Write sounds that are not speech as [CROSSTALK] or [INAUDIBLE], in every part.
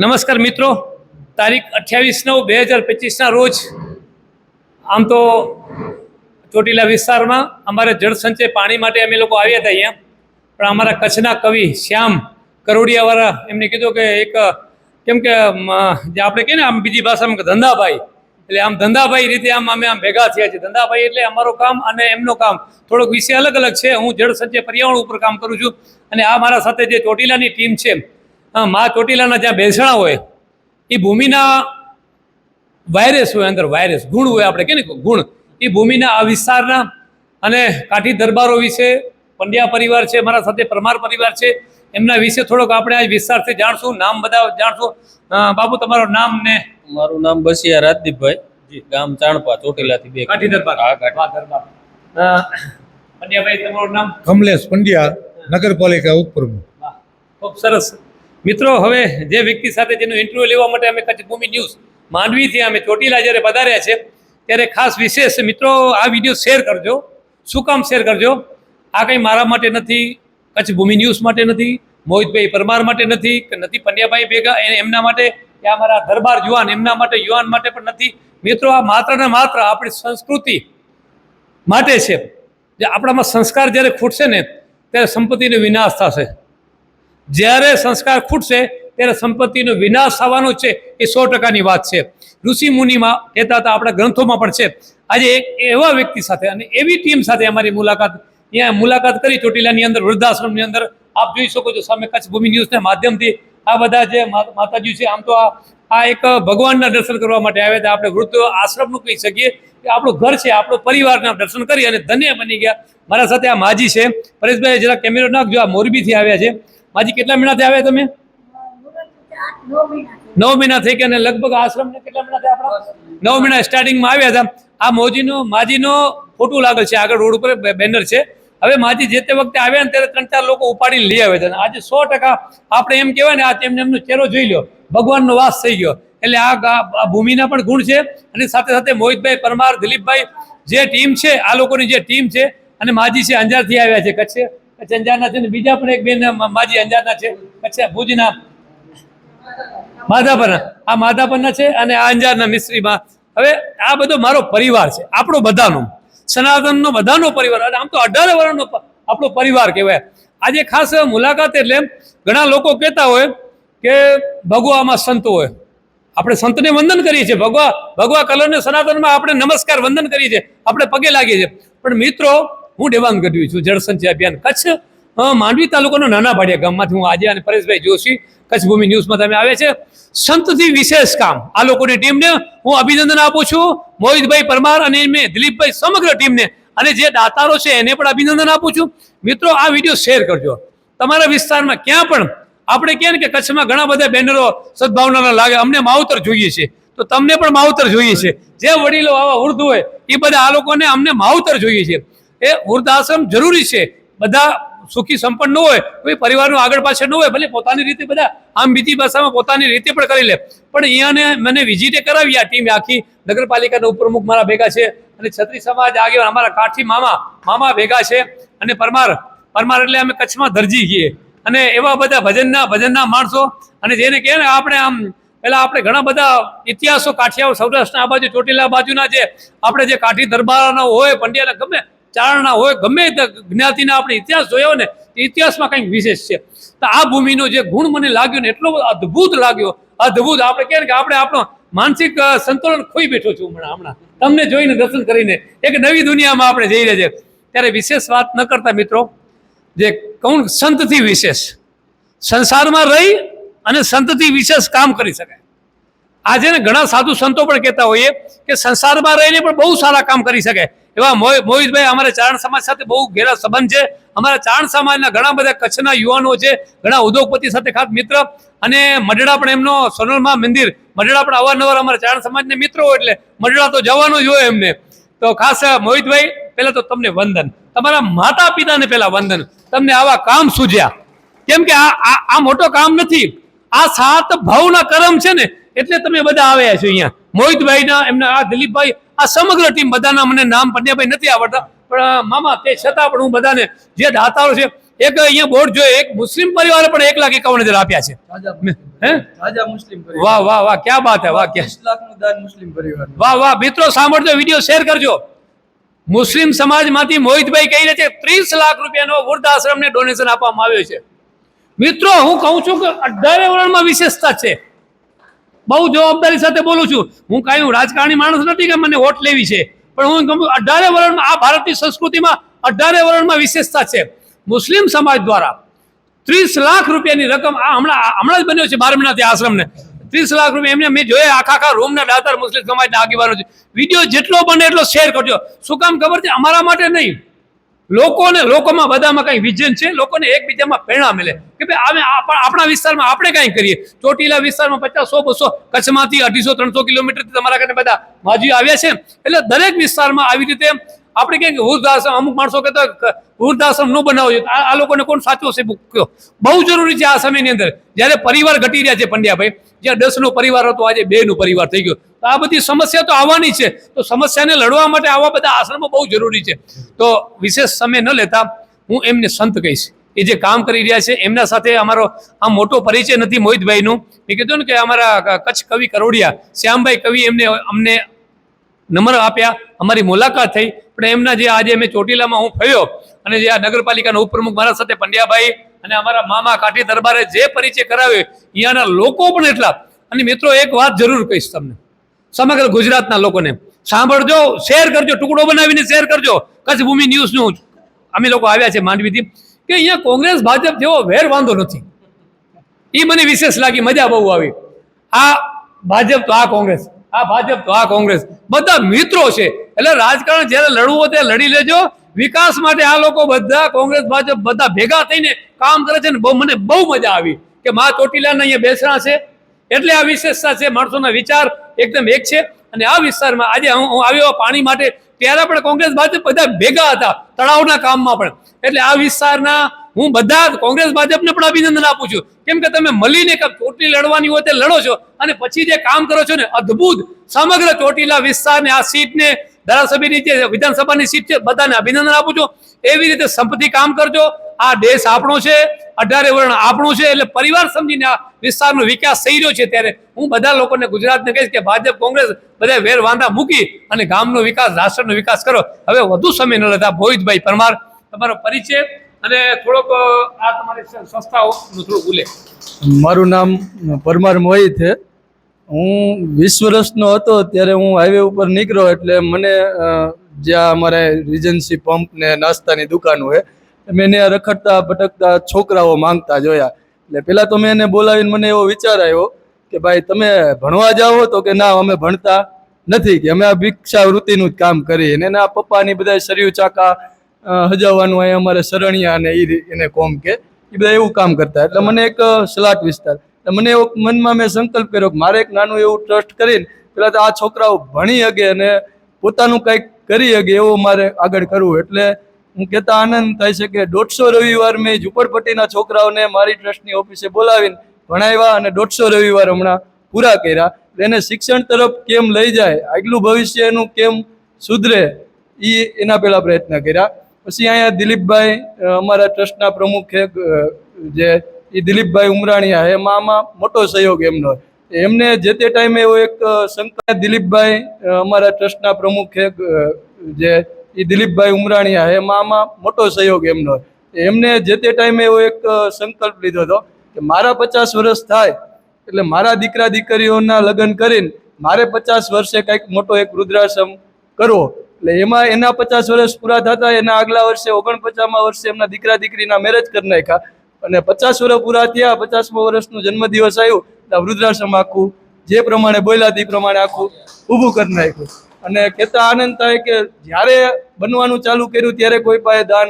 નમસ્કાર મિત્રો. તારીખ અઠ્યાવીસ નવ બે હજાર પચીસના રોજ, આમ તો ચોટીલા વિસ્તારમાં અમારે જળસંચય પાણી માટે અમે લોકો આવ્યા હતા અહીંયા. પણ અમારા કચ્છના કવિ શ્યામ કરોડિયાવાળા એમને કીધું કે એક, કેમ કે જે આપણે કહીએ ને આમ બીજી ભાષામાં ધંધાભાઈ. એટલે આમ ધંધાભાઈ રીતે આમ અમે આમ ભેગા થયા છે ધંધાભાઈ એટલે અમારું કામ અને એમનું કામ. થોડોક વિષય અલગ અલગ છે. હું જળસંચય પર્યાવરણ ઉપર કામ કરું છું. અને આ મારા સાથે જે ચોટીલાની ટીમ છે મા ચોટીલાના જ્યાં બેસણા હોય એ ભૂમિના વાયરસ હોય અંદર વાયરસ ગુણ હોય આપણે કે ને ગુણ. એ ભૂમિના આ વિસ્તારના અને કાઠી દરબારો વિશે પંડ્યા પરિવાર છે મારા સાથે પરમાર પરિવાર છે એમના વિશે થોડોક આપણે આજ વિસ્તારથી જાણશું નામ બધા જાણશું. બાબુ તમારું નામ ને? મારું નામ બસિયા રાજદીપભાઈ. ગામ ચાણપા ચોટીલાથી બે કાઠી દરબાર. હા, કાઠી. દરબાર. પંડ્યાભાઈ તમારું નામ? કમલેશ પંડ્યા નગરપાલિકા ઉપપ્રમુખ. વાહ, ખૂબ સરસ. મિત્રો, હવે જે વ્યક્તિ સાથે જેનું ઇન્ટરવ્યુ લેવા માટે અમે કચ્છ ભૂમિ ન્યૂઝ માંડવીથી અમે ચોટીલા જ્યારે પધાર્યા છે, ત્યારે ખાસ વિશેષ મિત્રો, આ વીડિયો શેર કરજો. શું કામ શેર કરજો? આ કંઈ મારા માટે નથી, કચ્છ ભૂમિ ન્યૂઝ માટે નથી, મોહિતભાઈ પરમાર માટે નથી, કે નથી, પન્યાભાઈ ભેગા એમના માટે કે અમારા દરબાર યુવાન, એમના માટે, યુવાન માટે પણ નથી. મિત્રો, આ માત્ર ને માત્ર આપણી સંસ્કૃતિ માટે છે. જે આપણામાં સંસ્કાર જ્યારે ખૂટશે ને, ત્યારે સંપત્તિનો વિનાશ થશે. જ્યારે સંસ્કાર ખૂટશે, ત્યારે સંપત્તિનો વિનાશ થવાનો છે, એ સો ટકાની વાત છે. ઋષિ મુનિમાં કહેતા હતા, આપણા ગ્રંથોમાં પણ છે. આજે એક એવા વ્યક્તિ સાથે અને એવી ટીમ સાથે અમારી મુલાકાત અહીંયા મુલાકાત કરી, ચોટીલાની અંદર, વૃદ્ધાશ્રમની અંદર. આપ જોઈ શકો છો, સામે કચ્છ ભૂમિ ન્યૂઝના માધ્યમથી આ બધા જે માતાજી છે, આમ તો આ આ એક ભગવાનના દર્શન કરવા માટે આવ્યા હતા. આપણે વૃદ્ધ આશ્રમનું કહી શકીએ કે આપણું ઘર છે, આપણો પરિવારના દર્શન કરી અને ધન્ય બની ગયા. મારા સાથે આ માજી છે. પરેશભાઈ જરા કેમેરો નાખજો, આ મોરબીથી આવ્યા છે. માજી કેટલા મહિનાથી આવ્યા તમે? નવ મહિના થઈ ગયા લગભગ આશ્રમને કેટલા મહિના આપણા? નવ મહિના સ્ટાર્ટિંગમાં આવ્યા હતા. આ મોજીનો, માજીનો ફોટો લાગેલ છે, આગળ રોડ ઉપર બેનર છે. હવે માજી જે તે વખતે આવ્યા ને ત્યારે ત્રણ ચાર લોકો ઉપાડીને લઈ આવે છે અને આજે સો ટકા આપણે એમ કહેવાય ને, આ તેમને એમનો ચહેરો જોઈ લો ભગવાનનો વાસ થઈ ગયો. એટલે આ ભૂમિના પણ ગુણ છે. અને સાથે સાથે મોહિતભાઈ, પરમાર, દિલીપભાઈ જે ટીમ છે, આ લોકોની જે ટીમ છે અને માજી છે, અંજારથી આવ્યા છે, કચ્છ કચ્છ અંજારના છે ને બીજા પણ એક બેન માજી અંજારના છે. કચ્છ ભુજના માધાપરના. આ માધાપરના છે અને આ અંજારના મિસ્ત્રીમાં. હવે આ બધો મારો પરિવાર છે. આપણો બધાનો. સનાતનનો બધાનો પરિવાર. અને આમ તો અઢાર વર્ષનો આપણો પરિવાર કહેવાય. આજે ખાસ મુલાકાત એટલે ઘણા લોકો કહેતા હોય કે ભગવામાં સંતો હોય. આપણે સંતને વંદન કરીએ છીએ. ભગવા ભગવા કલરને સનાતનમાં આપણે નમસ્કાર વંદન કરીએ છીએ. આપણે પગે લાગીએ છીએ. પણ મિત્રો હું દેવાંગ ગઢવી છું, જળસંચય અભિયાન, કચ્છ માંડવી તાલુકાનો નાના ભાડિયા ગામમાંથી હું આજે અને પરેશભાઈ જોશી, કચ્છ ભૂમિ ન્યૂઝમાં તમે આવે છે. સંતથી વિશેષ કામ, આ લોકોની ટીમને હું અભિનંદન આપું છું. મોહિતભાઈ પરમાર અને મેં દિલીપભાઈ સમગ્ર ટીમને અને જે દાતારો છે એને પણ અભિનંદન આપું છું. મિત્રો, આ વીડિયો શેર કરજો. તમારા વિસ્તારમાં ક્યાં પણ આપણે કહે કે કચ્છમાં ઘણા બધા બેનરો સદભાવનાના લાગે, અમને માવતર જોઈએ છે. તો તમને પણ માવતર જોઈએ છે. જે વડીલો આવા વૃદ્ધ હોય, એ બધા આ લોકોને અમને માવતર જોઈએ છે. એ વૃદ્ધાશ્રમ જરૂરી છે. બધા સુખી સંપન્ન ન હોય કોઈ પરિવારનું આગળ પાછળ ન હોય, ભલે પોતાની રીતે બધા આમ બીજી ભાષામાં પોતાની રીતે પણ કરી લે. પણ અહીંયાને મને વિઝિટે કરાવી આ ટીમ આખી નગરપાલિકાના ઉપપ્રમુખ મારા ભેગા છે અને છત્રી સમાજ આગેવાન અમારા કાઠી મામા મામા ભેગા છે અને પરમાર પરમાર એટલે અમે કચ્છમાં દરજી ગઈએ અને એવા બધા ભજનના ભજનના માણસો અને જેને કહે ને આપણે આમ પેલા આપણે ઘણા બધા ઇતિહાસો કાઠિયાઓ સૌરાષ્ટ્રના આ બાજુ ચોટીલા બાજુના જે, આપણે જે કાઠી દરબારના હોય, પંડ્યાના ગમે ચારણા હોય, ગમે તે જ્ઞાતિના આપણે ઇતિહાસ જોયો ને ઇતિહાસમાં કંઈક વિશેષ છે. તો આ ભૂમિનો જે ગુણ મને લાગ્યો ને, એટલો અદ્ભુત લાગ્યો. અદ્ભુત. આપણે કહે કે આપણે આપણો માનસિક સંતુલન ખોઈ બેઠો છું હમણાં હમણાં. તમને જોઈને દર્શન કરીને. એક નવી દુનિયામાં આપણે જઈ રહ્યા છે. ત્યારે વિશેષ વાત ન કરતા મિત્રો, જે કહું સંતથી વિશેષ. સંસારમાં રહી અને સંતથી વિશેષ કામ કરી શકાય. આજે ઘણા સાધુ સંતો પણ કહેતા હોઈએ કે સંસારમાં રહીને પણ બહુ સારા કામ કરી શકે એવા મોહિ- મોહિતભાઈ, અમારા ચારણ સમાજ સાથે બહુ ઘેરા સંબંધ છે. અમારા ચારણ સમાજના ઘણા બધા કચ્છના યુવાનો છે, ઘણા ઉદ્યોગપતિ સાથે ખાસ મિત્ર. અને મઢડા પણ એમનો સોનલમાં મંદિર. મઢડા પણ અવારનવાર અમારા ચારણ સમાજને મિત્રો એટલે મઢડા તો જવાનું જ હોય એમને. તો ખાસ મોહિતભાઈ, પહેલાં તો તમને વંદન. તમારા માતા પિતાને પહેલાં વંદન. તમને આવા કામ સૂજ્યા. કેમ કે આ આ મોટો કામ નથી. આ સાત ભાવના કરમ છે ને, એટલે તમે બધા આવ્યા છો અહીંયા. મોહિતભાઈના, એમના આ દિલીપભાઈ આ સમગ્ર ટીમ બધાના મને નામ પંડ્યાભાઈ નથી આવડતા પણ મામા તે છતાં પણ હું બધાને જે દાતાઓ છે એક અહીંયા બોર્ડ જોઈએ એક મુસ્લિમ પરિવારે પણ એક લાખ એકાવન હજાર આપ્યા છે. વાહ વાહ વાહ ક્યાં વાત હે વાહ દાન મુસ્લિમ પરિવાર. વાહ વાહ મિત્રો સાંભળજો વીડિયો શેર કરજો. મુસ્લિમ સમાજમાંથી મોહિતભાઈ કહી રહ્યા છે ત્રીસ લાખ રૂપિયાનો વૃદ્ધાશ્રમને ડોનેશન આપવામાં આવ્યો છે. મિત્રો હું કહું છું કે અઢારે વર્ણમાં વિશેષતા છે. બહુ જવાબદારી સાથે બોલું છું. હું કાંઈ હું રાજકારણી માણસ નથી કે મને વોટ લેવી છે. પણ હું અઢારે વર્ણમાં આ ભારતીય સંસ્કૃતિમાં અઢારે વર્ણમાં વિશેષતા છે. મુસ્લિમ સમાજ દ્વારા ત્રીસ લાખ રૂપિયાની રકમ આ હમણાં હમણાં જ બન્યો છે બાર મહિનાથી આશ્રમને. ત્રીસ લાખ રૂપિયા એમને મેં જોયા, આખા આખા રૂમના દાતાર મુસ્લિમ સમાજના આગેવાનો છે. વીડિયો જેટલો બને એટલો શેર કરજો. શું કામ ખબર છે? અમારા માટે નહીં. લોકોને, લોકોમાં બધામાં કંઈ વિઝન છે, લોકોને એકબીજામાં પ્રેરણા મળે. કે ભાઈ આપ- આપણા વિસ્તારમાં આપણે કાંઈ કરીએ. ચોટીલા વિસ્તારમાં પચાસો બસો, કચ્છમાંથી અઢીસો, ત્રણસો કિલોમીટરથી તમારા કને બધા માજી આવ્યા છે. એટલે દરેક વિસ્તારમાં આવી રીતે આપણે કહીએ કે વૃદ્ધાશ્રમ, અમુક માણસો કહેતા વૃદ્ધાશ્રમ ન બનાવવો જોઈએ. આ લોકોને કોણ સાચો છે કયો? બહુ જરૂરી છે આ સમયની અંદર. જ્યારે પરિવાર ઘટી રહ્યા છે પંડ્યાભાઈ, જ્યાં દસનો પરિવાર હતો, આજે બેનો પરિવાર થઈ ગયો. તો આ બધી સમસ્યા તો આવવાની છે. તો સમસ્યાને લડવા માટે આવા બધા આશ્રમો બહુ જરૂરી છે. તો વિશેષ સમય ન લેતા હું એમને સંત કહીશ. એ જે કામ કરી રહ્યા છે, એમના સાથે અમારો આ મોટો પરિચય નથી મોહિતભાઈનું. મેં કીધું ને કે અમારા કચ્છ કવિ કરોડિયા, શ્યામભાઈ કવિ એમને અમને નંબર આપ્યા. અમારી મુલાકાત થઈ. પણ એમના જે આજે મેં ચોટીલામાં હું ફર્યો અને જે આ નગરપાલિકાના ઉપપ્રમુખ મારા સાથે પંડ્યાભાઈ અને અમારા મામા કાઠી દરબારે જે પરિચય કરાવ્યો, અહીંયાના લોકો પણ એટલા. અને મિત્રો, એક વાત જરૂર કહીશ તમને. સમગ્ર ગુજરાતના લોકોને. સાંભળજો શેર કરજો, ટુકડો બનાવીને શેર કરજો. કચ્છ ભૂમિ ન્યૂઝનું અમે લોકો આવ્યા છે માંડવીથી. કે અહીંયા કોંગ્રેસ, ભાજપ જેવો વેર વાંધો નથી. એ મને વિશેષ લાગી, મજા બહુ આવી. આ ભાજપ તો આ કોંગ્રેસ, આ ભાજપ તો આ કોંગ્રેસ. બધા મિત્રો છે. એટલે રાજકારણ જ્યારે લડવું હોય ત્યારે લડી લેજો. વિકાસ માટે આ લોકો બધા, કોંગ્રેસ, ભાજપ બધા ભેગા થઈને કામ કરે છે ને બહુ મને બહુ મજા આવી કે મા ચોટીલાના અહીંયા બેસણા છે. એટલે આ વિશેષતા છે, માણસોના વિચાર એકદમ એક છે. અને આ વિસ્તારમાં આજે હું આવ્યો પાણી માટે ત્યારે પણ કોંગ્રેસ, ભાજપ બધા ભેગા હતા, તળાવના કામમાં પણ. એટલે આ વિસ્તારના હું બધા કોંગ્રેસ, ભાજપને પણ અભિનંદન આપું છું. કેમ કે તમે મળીને કે ચૂંટણી લડવાની હોય તે લડો છો. અને પછી જે કામ કરો છો ને, અદ્ભુત. સમગ્ર ચોટીલા વિસ્તારને, આ સીટને ધારાસભ્યની જે વિધાનસભાની સીટ છે, બધાને અભિનંદન આપું છું. એવી રીતે સંપત્તિ કામ કરજો. આ દેશ આપણો છે, અઢારે વર્ણ આપણું છે, એટલે પરિવાર સમજીને આ વિસ્તારનો વિકાસ થઈ રહ્યો છે ત્યારે હું બધા લોકોને ગુજરાતને કહીશ કે ભાજપ, કોંગ્રેસ બધા વેર વાંધા મૂકી અને ગામનો વિકાસ, રાષ્ટ્રનો વિકાસ કરો. હવે વધુ સમય ન લેતા ભોહિતભાઈ પરમાર, તમારો પરિચય અને થોડોક આ તમારી સંસ્થાઓ સંસ્થાઓનું થોડુંક ઉલ્લેખ. મારું નામ પરમાર મોહિત છે. હું વીસ વર્ષનો હતો ત્યારે હું હાઈવે ઉપર નીકળ્યો એટલે મને જ્યાં અમારે રીજન્સી પંપ ને નાસ્તાની દુકાન હોય મેં એને રખડતા ભટકતા છોકરાઓ માંગતા જોયા. એટલે પહેલાં તો મેં એને બોલાવીને મને એવો વિચાર આવ્યો કે ભાઈ તમે ભણવા જાઓ તો કે ના, અમે ભણતા નથી કે અમે આ ભિક્ષાવૃત્તિનું જ કામ કરીએ. અને એના પપ્પાની બધા શરીર ચાકા હજાવવાનું અહીંયા અમારે સરણિયા અને એ એને કોમ કે એ બધા એવું કામ કરતા. એટલે મને એક સલાટ વિસ્તાર. મને એવો મનમાં મેં સંકલ્પ કર્યો કે મારે એક નાનું એવું ટ્રસ્ટ કરીને પેલા તો આ છોકરાઓ ભણી શકે અને પોતાનું કંઈક કરી શકે એવું મારે આગળ કરવું. એટલે હું કહેતા આનંદ થાય છે કે દોઢસો રવિવાર મેં ઝુંપડપટ્ટીના છોકરાઓને મારી ટ્રસ્ટની ઓફિસે બોલાવીને ભણાવ્યા અને દોઢસો રવિવાર હમણાં પૂરા કર્યા. એને શિક્ષણ તરફ કેમ લઈ જાય, આગલું ભવિષ્ય એનું કેમ સુધરે એ એના પહેલાં પ્રયત્ન કર્યા. પછી અહીંયા દિલીપભાઈ અમારા ટ્રસ્ટના પ્રમુખ જે એ દિલીપભાઈ ઉમરાણીયા એમાં આમાં મોટો સહયોગ એમનો એમને જે તે ટાઈમે એવો એક શંકર દિલીપભાઈ અમારા ટ્રસ્ટના પ્રમુખ છે જે એ દિલીપભાઈ ઉમરાણીયા એમાં આમાં મોટો સહયોગ એમનો એમને જે તે ટાઈમે એવો એક સંકલ્પ લીધો હતો કે મારા પચાસ વર્ષ થાય, એટલે મારા દીકરા દીકરીઓના લગ્ન કરીને મારે પચાસ વર્ષે કંઈક મોટો એક વૃદ્ધાશ્રમ કરવો. એટલે એમાં એના પચાસ વર્ષ પૂરા થતા એના આગલા વર્ષે, ઓગણપચાસમાં વર્ષે એમના દીકરા દીકરીના મેરેજ કરી નાખ્યા. અને પચાસ વર્ષ પૂરા થયા, પચાસમો વર્ષનું જન્મદિવસ આવ્યો ત્યાં વૃદ્ધાશ્રમ આખું જે પ્રમાણે બોલ્યા તે પ્રમાણે આખું ઊભું કરી નાખ્યું. અને કહેતા આનંદ થાય કે જ્યારે બનવાનું ચાલુ કર્યું, ત્યારે કોઈ પાસે દાન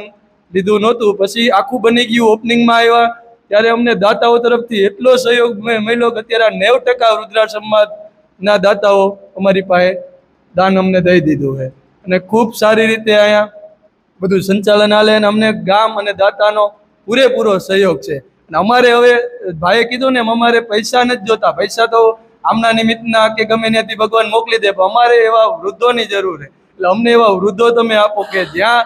લીધું નહોતું. પછી આખું બની ગયું, ઓપનિંગમાં આવ્યા, ત્યારે અમને દાતાઓ તરફથી એટલો સહયોગ મળ્યો કે અત્યારે નેવ ટકા વૃદ્ધાશ્રમના દાતાઓ અમારી પાસે દાન અમને દઈ દીધું છે. અને ખૂબ સારી રીતે અહીંયા બધું સંચાલન હાલે અને અમને ગામ અને દાતાનો પૂરેપૂરો સહયોગ છે. અને અમારે હવે, ભાઈએ કીધું ને અમારે પૈસા નથી જોતા. પૈસા તો આમના નિમિત્તના કે ગમે ત્યાંથી ભગવાન મોકલી દે, પણ અમારે એવા વૃદ્ધોની જરૂર છે. એટલે અમને એવા વૃદ્ધો તમે આપો કે જ્યાં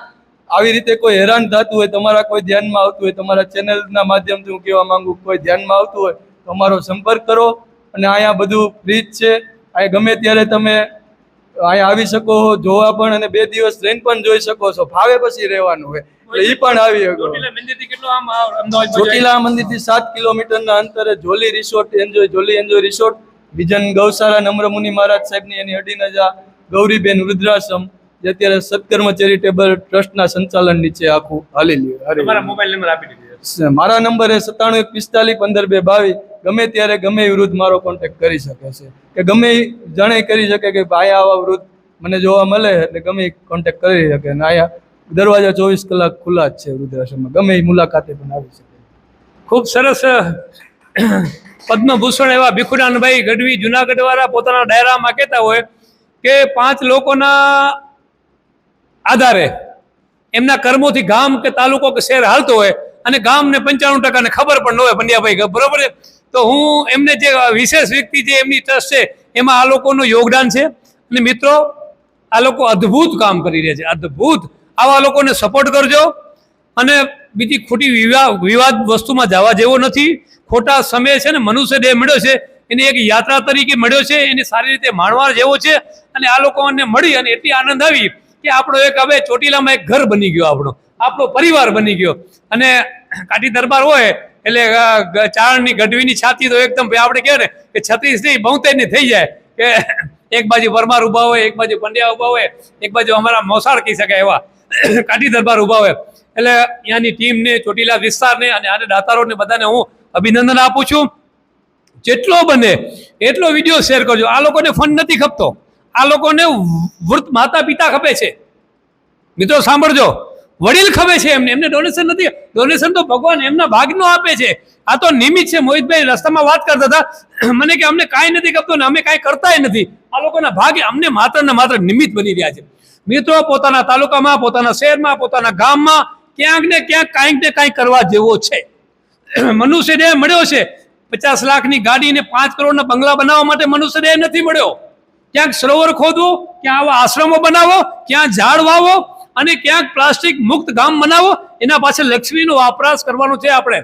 આવી રીતે કોઈ હેરાન થતું હોય, તમારા કોઈ ધ્યાનમાં આવતું હોય, તમારા ચેનલના માધ્યમથી હું કહેવા માંગુ કોઈ ધ્યાનમાં આવતું હોય, તો અમારો સંપર્ક કરો. અને અહીંયા બધું ફ્રી જ છે. અહીંયા ગમે ત્યારે તમે અહીંયા આવી શકો જોવા પણ અને બે દિવસ રહીને પણ જોઈ શકો છો. ફાવે પછી રહેવાનું હોય. એટલે એ પણ આવી ચોટીલા મંદિરથી સાત કિલોમીટર કિલોમીટરના અંતરે jolly resort enjoy jolly enjoy resort vision ગૌશાળા નમ્રમુનિ મહારાજ સાહેબની એની અડીનજા ગૌરીબેન વૃદ્ધાશ્રમ જે અત્યારે સત્કર્મ ચેરિટેબલ ટ્રસ્ટના સંચાલન નીચે આખું હાલી લ્યું મોબાઈલ નંબર આપી દીધો મારા નંબર એ સત્તાણું એક પિસ્તાલીસ પંદર બે બાવીસ ગમે ત્યારે ગમે એ વૃદ્ધ મારો કોન્ટેક્ટ કરી શકે છે. કે ગમે જાણે કરી શકે કે ભાઈ આવા વૃદ્ધ મને જોવા મળે એટલે ગમે કોન્ટેક્ટ કરી શકે ને અહીંયા દરવાજા ચોવીસ કલાક ખુલ્લા જ છે વૃદ્ધાશ્રમમાં. ગમે એ મુલાકાતે પણ આવી શકે. ખૂબ સરસ પદ્મભૂષણ એવા ભીખુદાનભાઈ ગઢવી જુનાગઢ વાળા પોતાના ડાયરામાં કહેતા હોય કે પાંચ લોકોના આધારે એમના કર્મોથી ગામ કે તાલુકો કે શહેર હાલતો હોય અને ગામને પંચાણું ટકાને ખબર પણ ન હોય પંડ્યાભાઈ બરોબર તો હું એમને જે વિશેષ વ્યક્તિ જે એમની ટ્રસ્ટ છે, એમાં આ લોકોનું યોગદાન છે. અને મિત્રો, આ લોકો અદ્ભુત કામ કરી રહ્યા છે, અદ્ભુત. આવા લોકોને સપોર્ટ કરજો. અને બીજી ખોટી વિવા, વિવાદ વસ્તુમાં જવા જેવો નથી. ખોટા સમયે છે ને, મનુષ્ય દેહ મળ્યો છે, એને એક યાત્રા તરીકે મળ્યો છે, એને સારી રીતે માણવા જેવો છે. અને આ લોકોને મળી અને એટલી આનંદ આવી કે આપણો એક હવે ચોટીલામાં એક ઘર બની ગયો આપણો. આપણો પરિવાર બની ગયો. અને કાઠી દરબાર હોય, એટલે ચારણની ગઢવીની છાતી તો એકદમ આપણે કહે ને, કે છત્રીસ નહીં બોતેરની થઈ જાય. કે એક બાજુ પરમાર ઊભા હોય, એક બાજુ પંડ્યા ઊભા હોય, એક બાજુ અમારા મોસાળ કહી શકાય એવા. [COUGHS] કાઠી દરબાર ઊભા હોય. એટલે અહીંયાની ટીમને, ચોટીલા વિસ્તારને અને આને દાતારોને બધાને હું અભિનંદન આપું છું. જેટલો બને એટલો વીડિયો શેર કરજો. આ લોકોને ફંડ નથી ખપતો. આ લોકોને વૃદ્ધ માતા પિતા ખપે છે. મિત્રો, સાંભળજો. વડીલ ખપે છે એમને. એમને ડોનેશન નથી. ડોનેશન તો ભગવાન એમના ભાગનો આપે છે. આ તો નિમિત્ત છે. મોહિતભાઈ રસ્તામાં વાત કરતા હતા. [COUGHS] મને કે અમને કાંઈ નથી ખપતો ને અમે કાંઈ કરતાય નથી. આ લોકોના ભાગે અમને માત્ર ને માત્ર નિમિત્ત બની રહ્યા છે. મિત્રો પોતાના તાલુકામાં, પોતાના શહેરમાં, પોતાના ગામમાં ક્યાંક ને ક્યાંક કાંઈક ને કાંઈક કરવા જેવો છે. મનુષ્યદેહ મળ્યો છે. પચાસ લાખની ગાડી ને પાંચ કરોડના બંગલા બનાવવા માટે મનુષ્યદેહ નથી મળ્યો. ક્યાંક સરોવર ખોદવો, ક્યાં આવા આશ્રમો બનાવો, ક્યાં ઝાડ વાવો અને ક્યાંક પ્લાસ્ટિક મુક્ત ગામ બનાવો, એના પાછળ લક્ષ્મીનો વપરાશ કરવાનો છે આપણે.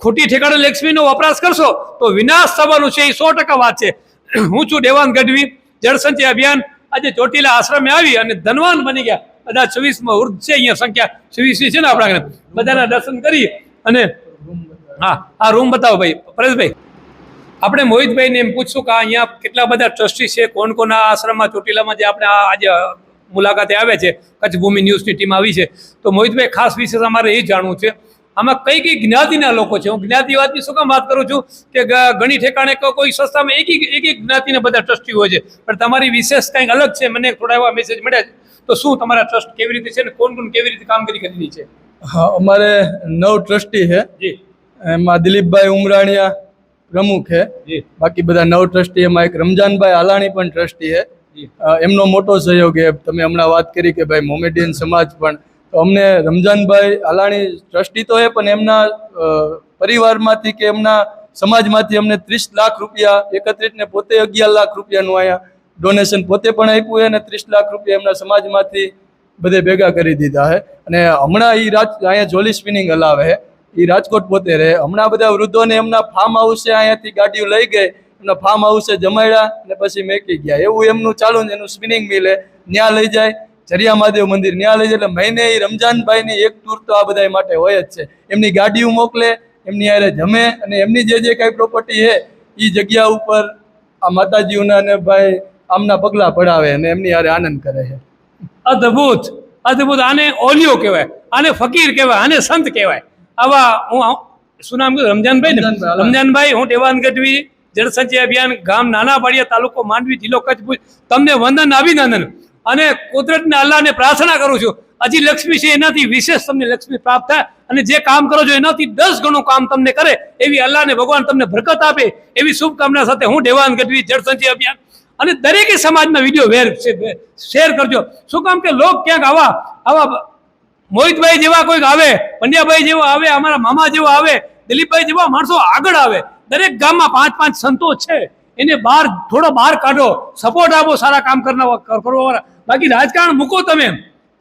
ખોટી ઠેકાણે લક્ષ્મીનો વપરાશ કરશો તો વિનાશ થવાનું છે, એ સો ટકા વાત છે. હું છું દેવાન ગઢવી, જળસંચય અભિયાન આજે ચોટીલા આશ્રમે આવી અને ધનવાન બની ગયા. બધા છવ્વીસમાં વૃદ્ધ છે, અહીંયા સંખ્યા છવ્વીસની છે ને આપણા બધાના દર્શન કરી અને હા, આ રૂમ બતાવો ભાઈ. પરેશભાઈ, આપણે મોહિતભાઈને એમ પૂછશું કે અહીંયા કેટલા બધા ટ્રસ્ટી છે, કોણ કોના આશ્રમમાં, ચોટીલામાં જે આપણે આજે મુલાકાતે આવે છે, કચ્છ ભૂમિ ન્યૂઝની ટીમ આવી છે. તો મોહિતભાઈ, ખાસ વિશેષ અમારે એ જાણવું છે આમાં કઈ કઈ જ્ઞાતિના લોકો છે? હું જ્ઞાતિવાદની શું કામ વાત કરું છું કે ઘણી ઠેકાણે કોઈ સંસ્થામાં એક એક એક જ્ઞાતિના બધા ટ્રસ્ટી હોય છે. પણ તમારી વિશેષ કંઈક અલગ છે મને થોડા એવા મેસેજ મળ્યા છે. તો શું તમારા ટ્રસ્ટ કેવી રીતે છે ને કોણ કોણ કેવી રીતે કામગીરી કરેલી છે? હા અમારે નવ ટ્રસ્ટી છે. જી. એમાં દિલીપભાઈ ઉમરાણીયા પ્રમુખ છે. જી. બાકી બધા નવ ટ્રસ્ટી એમાં એક રમજાનભાઈ હાલાણી પણ ટ્રસ્ટી છે. એમનો મોટો સહયોગ એ તમે હમણાં વાત કરી કે ભાઈ મોમેડિયન સમાજ પણ અમને રમજાનભાઈ હાલાણી ટ્રસ્ટી તો એ પણ એમના પરિવારમાંથી કે એમના સમાજમાંથી અમને ત્રીસ લાખ રૂપિયા એકત્રિતને પોતે અગિયાર લાખ રૂપિયાનું અહીંયા ડોનેશન પોતે પણ આપ્યું અને ત્રીસ લાખ રૂપિયા એમના સમાજમાંથી બધે ભેગા કરી દીધા છે. અને હમણાં એ રાજ, અહીંયા જોલી સ્પિનિંગ હલાવે એ રાજકોટ પોતે રહે. હમણાં બધા વૃદ્ધોને એમના ફાર્મ હાઉસે અહીંયાથી ગાડીઓ લઈ ગઈ, એમના ફાર્મ હાઉસે જમાડ્યા અને પછી મેકી ગયા. એવું એમનું ચાલુ ને એનું સ્પિનિંગ મિલે ત્યાં લઈ જાય જરિયા મહાદેવ મંદિર ત્યાં લઈ જાય એટલે મહિને એ રમજાનભાઈની એક ટૂર તો આ બધા માટે હોય જ છે. એમની ગાડીઓ મોકલે એમની હારે જમે અને એમની જે જે કાંઈ પ્રોપર્ટી છે એ જગ્યા ઉપર આ માતાજીઓના અને ભાઈ આમના પગલાં પડાવે અને એમની હારે આનંદ કરે છે. અદ્ભુત અદ્ભુત. આને ઓલિયો કહેવાય આને ફકીર કહેવાય આને સંત કહેવાય. આવા હું શું નામ કીધું? રમજાનભાઈ ને? રમજાનભાઈ, રમજાનભાઈ હું દેવાન ગઢવી જળસંચય અભિયાન ગામ નાના પાડિયા તાલુકો માંડવી જિલ્લો કચ્છ ભુજ. તમને વંદન અભિનંદન. અને કુદરતને અલ્લાહને પ્રાર્થના કરું છું. હજી લક્ષ્મી છે એનાથી વિશેષ તમને લક્ષ્મી પ્રાપ્ત થાય અને જે કામ કરો છો એનાથી દસ ગણું કામ તમને કરે એવી અલ્લાહને ભગવાન તમને બરકત આપે એવી શુભકામના સાથે હું દેવાન ગઢવી જળસંચય અભિયાન અને દરેકે સમાજમાં વીડિયો વેર શેર કરજો. શું કામ કે લોક ક્યાંક આવા આવા મોહિતભાઈ જેવા કોઈક આવે, પંડ્યાભાઈ જેવો આવે, અમારા મામા જેવો આવે, દિલીપભાઈ જેવા માણસો આગળ આવે. દરેક ગામમાં પાંચ પાંચ સંતો છે. એને બહાર, થોડો બહાર કાઢો. સપોર્ટ આપો, સારા કામ કરનાર કરવાવાળા. બાકી રાજકારણ મૂકો તમે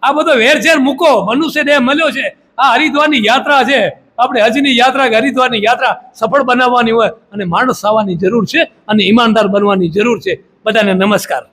આ બધો વેરઝેર મૂકો. મનુષ્ય દેહ મળ્યો છે. આ હરિદ્વારની યાત્રા છે. આપણે હજની યાત્રા કે હરિદ્વારની યાત્રા સફળ બનાવવાની હોય અને માણસ આવવાની જરૂર છે અને ઈમાનદાર બનવાની જરૂર છે. બધાને નમસ્કાર.